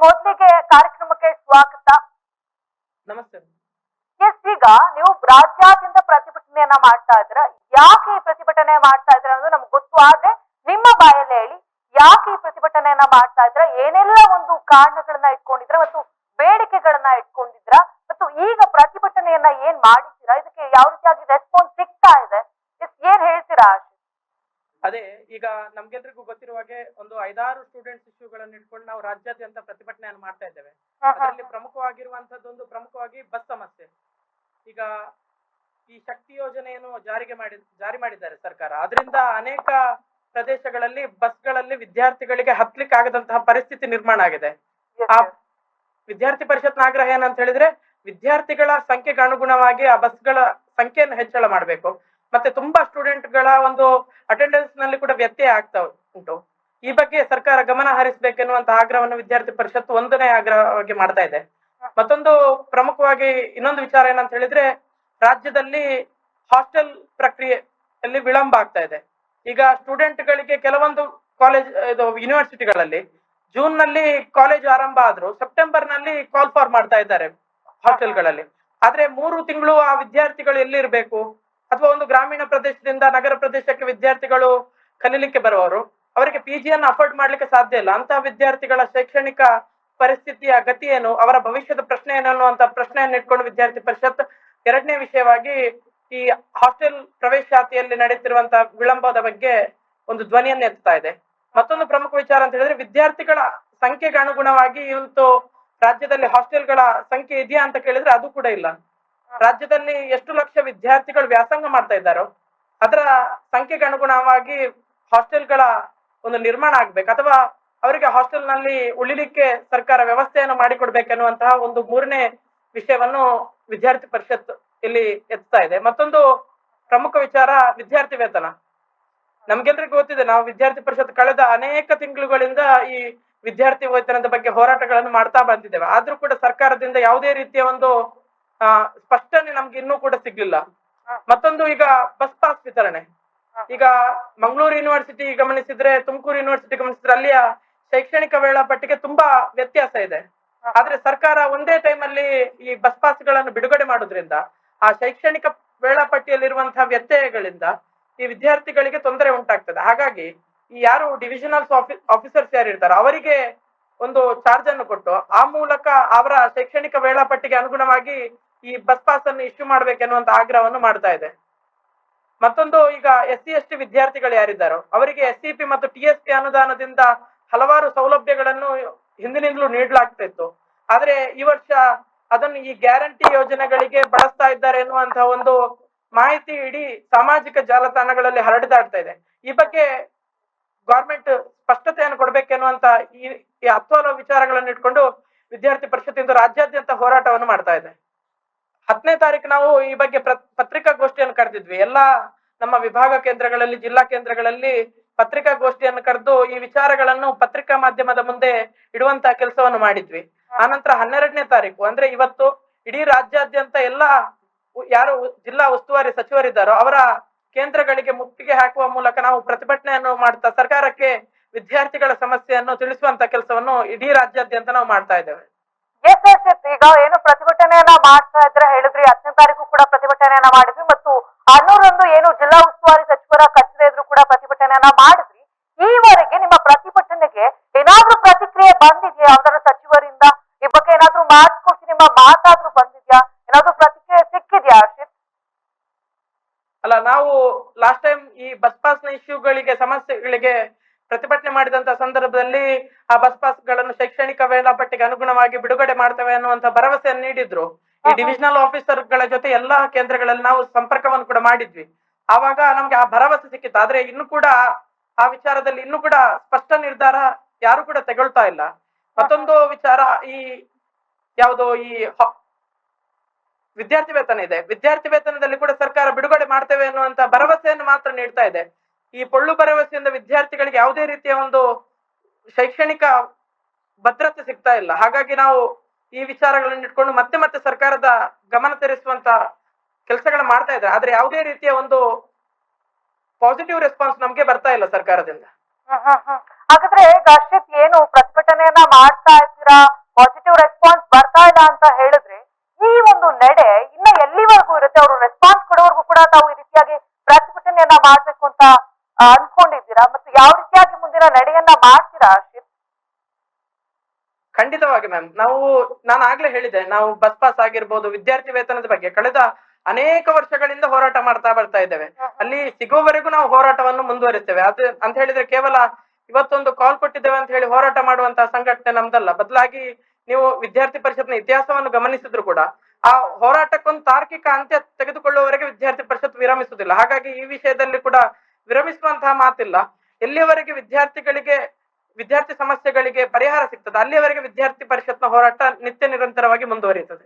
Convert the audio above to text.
ಮೊದಲಿಗೆ ಕಾರ್ಯಕ್ರಮಕ್ಕೆ ಸ್ವಾಗತ. ನಮಸ್ತೆ. ಎಸ್ ಈಗ ನೀವು ರಾಜ್ಯಾದ್ಯಂತ ಪ್ರತಿಭಟನೆಯನ್ನ ಮಾಡ್ತಾ ಇದ್ರ ಯಾಕೆ ಈ ಪ್ರತಿಭಟನೆ ಮಾಡ್ತಾ ಇದ್ರ ಅನ್ನೋದು ನಮ್ಗೆ ಗೊತ್ತು ಆದ್ರೆ ನಿಮ್ಮ ಬಾಯಲ್ಲಿ ಹೇಳಿ ಯಾಕೆ ಈ ಪ್ರತಿಭಟನೆಯನ್ನ ಮಾಡ್ತಾ ಇದ್ರ ಏನೆಲ್ಲ ಒಂದು ಕಾರಣಗಳನ್ನ ಇಟ್ಕೊಂಡಿದ್ರ ಮತ್ತು ಬೇಡಿಕೆಗಳನ್ನ ಇಟ್ಕೊಂಡಿದ್ರ ಮತ್ತು ಈಗ ಪ್ರತಿಭಟನೆಯನ್ನ ಏನ್ ಮಾಡಿದ್ದೀರಾ ಇದಕ್ಕೆ ಯಾವ ರೀತಿಯಾಗಿ ರೆಸ್ಪಾನ್ಸ್ ಸಿಗ್ತಾ ಇದೆ ಎಸ್ ಏನ್ ಹೇಳ್ತೀರಾ ಆಶಿಷ್ ಅದೇ ಈಗ ನಮ್ಗೆಲ್ರಿಗೂ ಗೊತ್ತಿರುವ ಹಾಗೆ ಒಂದು ಐದಾರು ಸ್ಟೂಡೆಂಟ್ಸ್ ಇಶ್ಯೂಗಳನ್ನು ಇಟ್ಕೊಂಡು ನಾವು ರಾಜ್ಯಾದ್ಯಂತ ಪ್ರತಿಭಟನೆಯನ್ನು ಮಾಡ್ತಾ ಇದ್ದೇವೆ. ಅದರಲ್ಲಿ ಪ್ರಮುಖವಾಗಿರುವಂತದ್ದೊಂದು ಪ್ರಮುಖವಾಗಿ ಬಸ್ ಸಮಸ್ಯೆ. ಈಗ ಈ ಶಕ್ತಿ ಯೋಜನೆಯನ್ನು ಜಾರಿಗೆ ಮಾಡಿ ಜಾರಿ ಮಾಡಿದ್ದಾರೆ ಸರ್ಕಾರ. ಅದರಿಂದ ಅನೇಕ ಪ್ರದೇಶಗಳಲ್ಲಿ ಬಸ್ಗಳಲ್ಲಿ ವಿದ್ಯಾರ್ಥಿಗಳಿಗೆ ಹತ್ಲಿಕ್ಕೆ ಆಗದಂತಹ ಪರಿಸ್ಥಿತಿ ನಿರ್ಮಾಣ ಆಗಿದೆ. ಆ ವಿದ್ಯಾರ್ಥಿ ಪರಿಷತ್ನ ಆಗ್ರಹ ಏನಂತ ಹೇಳಿದ್ರೆ ವಿದ್ಯಾರ್ಥಿಗಳ ಸಂಖ್ಯೆಗೆ ಅನುಗುಣವಾಗಿ ಆ ಬಸ್ಗಳ ಸಂಖ್ಯೆಯನ್ನು ಹೆಚ್ಚಳ ಮಾಡಬೇಕು. ಮತ್ತೆ ತುಂಬಾ ಸ್ಟೂಡೆಂಟ್ಗಳ ಒಂದು ಅಟೆಂಡೆನ್ಸ್ನಲ್ಲಿ ಕೂಡ ವ್ಯತ್ಯಯ ಆಗ್ತಾ ಉಂಟು. ಈ ಬಗ್ಗೆ ಸರ್ಕಾರ ಗಮನ ಹರಿಸಬೇಕೆನ್ನುವಂತ ಆಗ್ರಹವನ್ನು ವಿದ್ಯಾರ್ಥಿ ಪರಿಷತ್ ಒಂದನೇ ಆಗ್ರಹವಾಗಿ ಮಾಡ್ತಾ ಇದೆ. ಮತ್ತೊಂದು ಪ್ರಮುಖವಾಗಿ ಇನ್ನೊಂದು ವಿಚಾರ ಏನಂತ ಹೇಳಿದ್ರೆ, ರಾಜ್ಯದಲ್ಲಿ ಹಾಸ್ಟೆಲ್ ಪ್ರಕ್ರಿಯೆಯಲ್ಲಿ ವಿಳಂಬ ಆಗ್ತಾ ಇದೆ. ಈಗ ಸ್ಟೂಡೆಂಟ್ ಗಳಿಗೆ ಕೆಲವೊಂದು ಕಾಲೇಜ್ ಇದು ಯೂನಿವರ್ಸಿಟಿಗಳಲ್ಲಿ ಜೂನ್ನಲ್ಲಿ ಕಾಲೇಜ್ ಆರಂಭ ಆದ್ರು ಸೆಪ್ಟೆಂಬರ್ನಲ್ಲಿ ಕಾಲ್ ಫಾರ್ ಮಾಡ್ತಾ ಇದ್ದಾರೆ ಹಾಸ್ಟೆಲ್ಗಳಲ್ಲಿ ಆದ್ರೆ ಮೂರು ತಿಂಗಳು ಆ ವಿದ್ಯಾರ್ಥಿಗಳು ಎಲ್ಲಿರ್ಬೇಕು ಅಥವಾ ಒಂದು ಗ್ರಾಮೀಣ ಪ್ರದೇಶದಿಂದ ನಗರ ಪ್ರದೇಶಕ್ಕೆ ವಿದ್ಯಾರ್ಥಿಗಳು ಕಲೀಲಿಕ್ಕೆ ಬರುವವರು, ಅವರಿಗೆ ಪಿ ಜಿಯನ್ನು ಅಫೋರ್ಡ್ ಮಾಡ್ಲಿಕ್ಕೆ ಸಾಧ್ಯ ಇಲ್ಲ. ಅಂತಹ ವಿದ್ಯಾರ್ಥಿಗಳ ಶೈಕ್ಷಣಿಕ ಪರಿಸ್ಥಿತಿಯ ಗತಿ ಏನು, ಅವರ ಭವಿಷ್ಯದ ಪ್ರಶ್ನೆ ಏನು ಅನ್ನುವಂತ ಪ್ರಶ್ನೆಯನ್ನು ಇಟ್ಕೊಂಡು ವಿದ್ಯಾರ್ಥಿ ಪರಿಷತ್ ಎರಡನೇ ವಿಷಯವಾಗಿ ಈ ಹಾಸ್ಟೆಲ್ ಪ್ರವೇಶಾತಿಯಲ್ಲಿ ನಡೆಯುತ್ತಿರುವಂತಹ ವಿಳಂಬದ ಬಗ್ಗೆ ಒಂದು ಧ್ವನಿಯನ್ನು ಎತ್ತಾ ಇದೆ. ಮತ್ತೊಂದು ಪ್ರಮುಖ ವಿಚಾರ ಅಂತ ಹೇಳಿದ್ರೆ ವಿದ್ಯಾರ್ಥಿಗಳ ಸಂಖ್ಯೆಗೆ ಅನುಗುಣವಾಗಿ ಇವತ್ತು ರಾಜ್ಯದಲ್ಲಿ ಹಾಸ್ಟೆಲ್ಗಳ ಸಂಖ್ಯೆ ಇದೆಯಾ ಅಂತ ಕೇಳಿದ್ರೆ ಅದು ಕೂಡ ಇಲ್ಲ. ರಾಜ್ಯದಲ್ಲಿ ಎಷ್ಟು ಲಕ್ಷ ವಿದ್ಯಾರ್ಥಿಗಳು ವ್ಯಾಸಂಗ ಮಾಡ್ತಾ ಇದ್ದಾರೋ, ಅದರ ಸಂಖ್ಯೆಗೆ ಅನುಗುಣವಾಗಿ ಹಾಸ್ಟೆಲ್ಗಳ ಒಂದು ನಿರ್ಮಾಣ ಆಗ್ಬೇಕು. ಅಥವಾ ಅವರಿಗೆ ಹಾಸ್ಟೆಲ್ನಲ್ಲಿ ಉಳಿಲಿಕ್ಕೆ ಸರ್ಕಾರ ವ್ಯವಸ್ಥೆಯನ್ನು ಮಾಡಿಕೊಡ್ಬೇಕೆನ್ನುವಂತಹ ಒಂದು ಮೂರನೇ ವಿಷಯವನ್ನು ವಿದ್ಯಾರ್ಥಿ ಪರಿಷತ್ ಇಲ್ಲಿ ಎತ್ತಾ ಇದೆ. ಮತ್ತೊಂದು ಪ್ರಮುಖ ವಿಚಾರ ವಿದ್ಯಾರ್ಥಿ ವೇತನ. ನಮ್ಗೆಲ್ರಿಗೂ ಗೊತ್ತಿದೆ, ನಾವು ವಿದ್ಯಾರ್ಥಿ ಪರಿಷತ್ ಕಳೆದ ಅನೇಕ ತಿಂಗಳುಗಳಿಂದ ಈ ವಿದ್ಯಾರ್ಥಿ ವೇತನದ ಬಗ್ಗೆ ಹೋರಾಟಗಳನ್ನು ಮಾಡ್ತಾ ಬಂದಿದ್ದೇವೆ. ಆದ್ರೂ ಕೂಡ ಸರ್ಕಾರದಿಂದ ಯಾವುದೇ ರೀತಿಯ ಒಂದು ಆ, ಸ್ಪಷ್ಟನೆ ನಮ್ಗೆ ಇನ್ನೂ ಕೂಡ ಸಿಗ್ಲಿಲ್ಲ. ಮತ್ತೊಂದು ಈಗ ಬಸ್ ಪಾಸ್ ವಿತರಣೆ. ಈಗ ಮಂಗಳೂರು ಯೂನಿವರ್ಸಿಟಿ ಗಮನಿಸಿದ್ರೆ ತುಮಕೂರು ಯೂನಿವರ್ಸಿಟಿ ಗಮನಿಸಿದ್ರೆ ಅಲ್ಲಿಯ ಶೈಕ್ಷಣಿಕ ವೇಳಾಪಟ್ಟಿಗೆ ತುಂಬಾ ವ್ಯತ್ಯಾಸ ಇದೆ. ಆದ್ರೆ ಸರ್ಕಾರ ಒಂದೇ ಟೈಮ್ ಅಲ್ಲಿ ಈ ಬಸ್ ಪಾಸ್ಗಳನ್ನು ಬಿಡುಗಡೆ ಮಾಡೋದ್ರಿಂದ ಆ ಶೈಕ್ಷಣಿಕ ವೇಳಾಪಟ್ಟಿಯಲ್ಲಿರುವಂತಹ ವ್ಯತ್ಯಯಗಳಿಂದ ಈ ವಿದ್ಯಾರ್ಥಿಗಳಿಗೆ ತೊಂದರೆ ಉಂಟಾಗ್ತದೆ. ಹಾಗಾಗಿ ಈ ಯಾರು ಡಿವಿಷನಲ್ ಆಫೀಸರ್ಸ್ ಯಾರು ಇರ್ತಾರೆ ಅವರಿಗೆ ಒಂದು ಚಾರ್ಜ್ ಅನ್ನು ಕೊಟ್ಟು ಆ ಮೂಲಕ ಅವರ ಶೈಕ್ಷಣಿಕ ವೇಳಾಪಟ್ಟಿಗೆ ಅನುಗುಣವಾಗಿ ಈ ಬಸ್ ಪಾಸ್ ಅನ್ನು ಇಶ್ಯೂ ಮಾಡ್ಬೇಕೆನ್ನುವಂತ ಆಗ್ರಹವನ್ನು ಮಾಡ್ತಾ ಇದೆ. ಮತ್ತೊಂದು ಈಗ ಎಸ್ ಸಿ ಎಸ್ ಟಿ ವಿದ್ಯಾರ್ಥಿಗಳು ಯಾರಿದ್ದಾರೋ? ಅವರಿಗೆ ಎಸ್ ಸಿ ಪಿ ಮತ್ತು ಟಿ ಎಸ್ ಪಿ ಅನುದಾನದಿಂದ ಹಲವಾರು ಸೌಲಭ್ಯಗಳನ್ನು ಹಿಂದಿನಿಂದಲೂ ನೀಡಲಾಗ್ತಾ ಇತ್ತು ಆದ್ರೆ ಈ ವರ್ಷ ಅದನ್ನು ಈ ಗ್ಯಾರಂಟಿ ಯೋಜನೆಗಳಿಗೆ ಬಳಸ್ತಾ ಇದ್ದಾರೆ ಎನ್ನುವಂತಹ ಒಂದು ಮಾಹಿತಿ ಇಡೀ ಸಾಮಾಜಿಕ ಜಾಲತಾಣಗಳಲ್ಲಿ ಹರಡಿದಾಡ್ತಾ ಇದೆ. ಈ ಬಗ್ಗೆ ಗೌರ್ಮೆಂಟ್ ಸ್ಪಷ್ಟತೆಯನ್ನು ಕೊಡ್ಬೇಕೆನ್ನುವಂತ ಈ ಹತ್ತು ಹಲವು ವಿಚಾರಗಳನ್ನು ಇಟ್ಕೊಂಡು ವಿದ್ಯಾರ್ಥಿ ಪರಿಷತ್ ಇಂದು ರಾಜ್ಯಾದ್ಯಂತ ಹೋರಾಟವನ್ನು ಮಾಡ್ತಾ ಇದೆ. ಹತ್ತನೇ ತಾರೀಕು ನಾವು ಈ ಬಗ್ಗೆ ಪತ್ರಿಕಾಗೋಷ್ಠಿಯನ್ನು ಕರೆದಿದ್ವಿ. ಎಲ್ಲಾ ನಮ್ಮ ವಿಭಾಗ ಕೇಂದ್ರಗಳಲ್ಲಿ, ಜಿಲ್ಲಾ ಕೇಂದ್ರಗಳಲ್ಲಿ ಪತ್ರಿಕಾಗೋಷ್ಠಿಯನ್ನು ಕರೆದು ಈ ವಿಚಾರಗಳನ್ನು ಪತ್ರಿಕಾ ಮಾಧ್ಯಮದ ಮುಂದೆ ಇಡುವಂತ ಕೆಲಸವನ್ನು ಮಾಡಿದ್ವಿ. ಆನಂತರ ಹನ್ನೆರಡನೇ ತಾರೀಕು ಅಂದ್ರೆ ಇವತ್ತು ಇಡೀ ರಾಜ್ಯಾದ್ಯಂತ ಎಲ್ಲಾ ಯಾರು ಜಿಲ್ಲಾ ಉಸ್ತುವಾರಿ ಸಚಿವರಿದ್ದಾರೋ ಅವರ ಕೇಂದ್ರಗಳಿಗೆ ಮುತ್ತಿಗೆ ಹಾಕುವ ಮೂಲಕ ನಾವು ಪ್ರತಿಭಟನೆಯನ್ನು ಮಾಡ್ತಾ, ಸರ್ಕಾರಕ್ಕೆ ವಿದ್ಯಾರ್ಥಿಗಳ ಸಮಸ್ಯೆಯನ್ನು ತಿಳಿಸುವಂತ ಕೆಲಸವನ್ನು ಇಡೀ ರಾಜ್ಯಾದ್ಯಂತ ನಾವು ಮಾಡ್ತಾ ಇದ್ದೇವೆ. ಈಗ ಏನು ಪ್ರತಿಭಟನೆಯನ್ನ ಇದ್ರೆ ಹೇಳಿದ್ರಿ, ಹತ್ತನೇ ತಾರೀಕು ಕೂಡ ಪ್ರತಿಭಟನೆಯನ್ನ ಮಾಡಿದ್ವಿ ಮತ್ತು ಹನ್ನೂರೊಂದು ಏನು ಜಿಲ್ಲಾ ಉಸ್ತುವಾರಿ ಸಚಿವರ ಕಚೇರಿ ಎದುರು ಕೂಡ ಪ್ರತಿಭಟನೆಯನ್ನ ಮಾಡಿದ್ರಿ ಈವರೆಗೆ ನಿಮ್ಮ ಪ್ರತಿಭಟನೆಗೆ ಏನಾದ್ರೂ ಪ್ರತಿಕ್ರಿಯೆ ಬಂದಿದ್ಯಾ? ಯಾವ್ದಾದ್ರು ಸಚಿವರಿಂದ ಈ ಬಗ್ಗೆ ಏನಾದ್ರೂ ಮಾತುಕೊಟ್ಟು ನಿಮ್ಮ ಮಾತಾದ್ರೂ ಬಂದಿದ್ಯಾ? ಏನಾದ್ರೂ ಪ್ರತಿಕ್ರಿಯೆ ಸಿಕ್ಕಿದ್ಯಾ ಅಲ್ಲ, ನಾವು ಲಾಸ್ಟ್ ಟೈಮ್ ಈ ಬಸ್ ಪಾಸ್ ಇಶ್ಯೂಗಳಿಗೆ ಸಮಸ್ಯೆಗಳಿಗೆ ಪ್ರತಿಭಟನೆ ಮಾಡಿದಂತ ಸಂದರ್ಭದಲ್ಲಿ ಆ ಬಸ್ ಪಾಸ್ಗಳನ್ನು ಶೈಕ್ಷಣಿಕ ವೇಳಾಪಟ್ಟಿಗೆ ಅನುಗುಣವಾಗಿ ಬಿಡುಗಡೆ ಮಾಡ್ತೇವೆ ಅನ್ನುವಂತ ಭರವಸೆಯನ್ನು ನೀಡಿದ್ರು. ಈ ಡಿವಿಷನಲ್ ಆಫೀಸರ್ಗಳ ಜೊತೆ ಎಲ್ಲಾ ಕೇಂದ್ರಗಳಲ್ಲಿ ನಾವು ಸಂಪರ್ಕವನ್ನು ಕೂಡ ಮಾಡಿದ್ವಿ. ಆವಾಗ ನಮ್ಗೆ ಆ ಭರವಸೆ ಸಿಕ್ಕಿತ್ತು. ಆದ್ರೆ ಇನ್ನು ಕೂಡ ಆ ವಿಚಾರದಲ್ಲಿ ಇನ್ನು ಕೂಡ ಸ್ಪಷ್ಟ ನಿರ್ಧಾರ ಯಾರು ಕೂಡ ತಗೊಳ್ತಾ ಇಲ್ಲ. ಮತ್ತೊಂದು ವಿಚಾರ ಈ ಯಾವುದು ಈ ವಿದ್ಯಾರ್ಥಿ ವೇತನ ಇದೆ. ವಿದ್ಯಾರ್ಥಿ ವೇತನದಲ್ಲಿ ಕೂಡ ಸರ್ಕಾರ ಬಿಡುಗಡೆ ಮಾಡ್ತೇವೆ ಅನ್ನುವಂತ ಭರವಸೆಯನ್ನು ಮಾತ್ರ ನೀಡ್ತಾ ಇದೆ. ಈ ಪೊಳ್ಳು ಭರವಸೆಯಿಂದ ವಿದ್ಯಾರ್ಥಿಗಳಿಗೆ ಯಾವುದೇ ರೀತಿಯ ಒಂದು ಶೈಕ್ಷಣಿಕ ಭದ್ರತೆ ಸಿಗ್ತಾ ಇಲ್ಲ. ಹಾಗಾಗಿ ನಾವು ಈ ವಿಚಾರಗಳನ್ನು ಇಟ್ಕೊಂಡು ಮತ್ತೆ ಮತ್ತೆ ಸರ್ಕಾರದ ಗಮನ ತರಿಸುವಂತ ಕೆಲಸಗಳು ಮಾಡ್ತಾ ಇದ್ದಾರೆ. ಆದ್ರೆ ಯಾವುದೇ ರೀತಿಯ ಒಂದು ಪಾಸಿಟಿವ್ ರೆಸ್ಪಾನ್ಸ್ ನಮ್ಗೆ ಬರ್ತಾ ಇಲ್ಲ ಸರ್ಕಾರದಿಂದ. ಹಾಗಾದ್ರೆ ಈಗ ಏನು ಪ್ರತಿಭಟನೆಯನ್ನ ಮಾಡ್ತಾ ಇದ್ದೀರಾ? ಪಾಸಿಟಿವ್ ರೆಸ್ಪಾನ್ಸ್ ಬರ್ತಾ ಇಲ್ಲ ಅಂತ ಹೇಳಿದ್ರೆ ಈ ಒಂದು ನಡೆ ಇನ್ನ ಎಲ್ಲಿವರೆಗೂ ಇರುತ್ತೆ? ಅವರು ರೆಸ್ಪಾನ್ಸ್ ಕೊಡೋವರೆಗೂ ಕೂಡ ತಾವು ಈ ರೀತಿಯಾಗಿ ಪ್ರತಿಭಟನೆಯನ್ನ ಮಾಡ್ಬೇಕು ಅಂತ ಅನ್ಕೊಂಡಿದ್ದೀರಾ? ಮತ್ತು ಯಾವ ರೀತಿಯಾಗಿ ಮುಂದಿನ ನಡೆಯನ್ನ ಮಾಡ್ತೀರಾ? ಖಂಡಿತವಾಗಿ ಮ್ಯಾಮ್ ನಾವು ನಾನು ಆಗ್ಲೇ ಹೇಳಿದೆ ನಾವು ಬಸ್ ಪಾಸ್ ಆಗಿರ್ಬೋದು ವಿದ್ಯಾರ್ಥಿ ವೇತನದ ಬಗ್ಗೆ ಕಳೆದ ಅನೇಕ ವರ್ಷಗಳಿಂದ ಹೋರಾಟ ಮಾಡ್ತಾ ಬರ್ತಾ ಇದ್ದೇವೆ. ಅಲ್ಲಿ ಸಿಗುವವರೆಗೂ ನಾವು ಹೋರಾಟವನ್ನು ಮುಂದುವರಿಸ್ತೇವೆ. ಅದು ಅಂತ ಹೇಳಿದ್ರೆ ಕೇವಲ ಇವತ್ತೊಂದು ಕಾಲ್ ಕೊಟ್ಟಿದ್ದೇವೆ ಅಂತ ಹೇಳಿ ಹೋರಾಟ ಮಾಡುವಂತಹ ಸಂಘಟನೆ ನಮ್ದಲ್ಲ. ಬದಲಾಗಿ ನೀವು ವಿದ್ಯಾರ್ಥಿ ಪರಿಷತ್ನ ಇತಿಹಾಸವನ್ನು ಗಮನಿಸಿದ್ರು ಕೂಡ ಆ ಹೋರಾಟಕ್ಕೊಂದು ತಾರ್ಕಿಕ ಅಂತ್ಯ ತೆಗೆದುಕೊಳ್ಳುವವರೆಗೆ ವಿದ್ಯಾರ್ಥಿ ಪರಿಷತ್ ವಿರಮಿಸುವುದಿಲ್ಲ. ಹಾಗಾಗಿ ಈ ವಿಷಯದಲ್ಲಿ ಕೂಡ ವಿರಮಿಸುವಂತಹ ಮಾತಿಲ್ಲ. ಎಲ್ಲಿಯವರೆಗೆ ವಿದ್ಯಾರ್ಥಿಗಳಿಗೆ ವಿದ್ಯಾರ್ಥಿ ಸಮಸ್ಯೆಗಳಿಗೆ ಪರಿಹಾರ ಸಿಗ್ತದೆ. ಅಲ್ಲಿಯವರೆಗೆ ವಿದ್ಯಾರ್ಥಿ ಪರಿಷತ್ನ ಹೋರಾಟ ನಿತ್ಯ ನಿರಂತರವಾಗಿ ಮುಂದುವರಿಯುತ್ತದೆ.